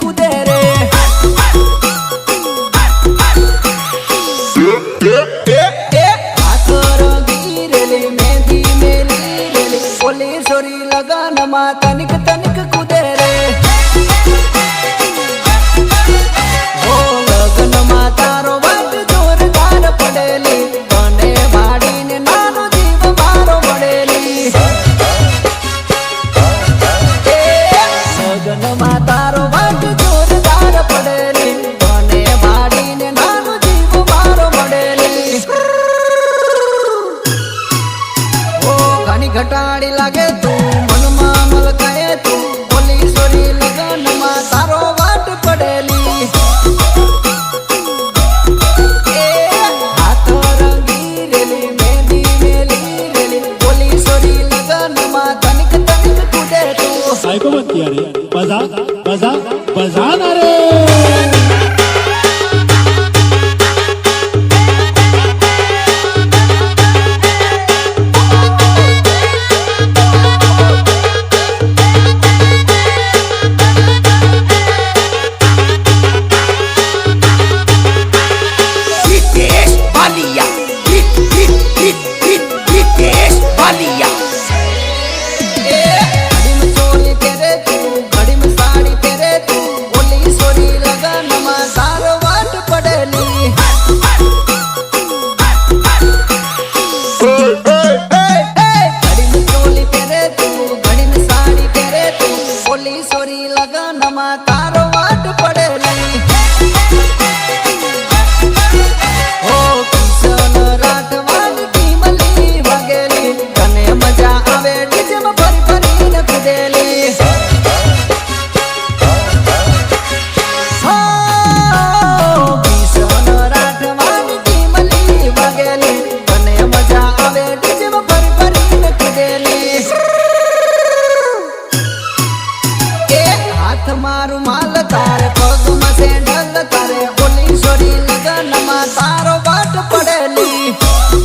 કુદે રે પોલીસ છોડી લગનમાં તનિક તનિક કુદે રે ઘટાડી લાગે તું, મનમાં મલકાય તું. બોલી સોરી લગનમાં તારો વાટ પડેલી. એ હાથ રંગી રેલી મહેંદી મેલી રેલી. લગનમાં તારો વાટ પડે નહીં. મારું મા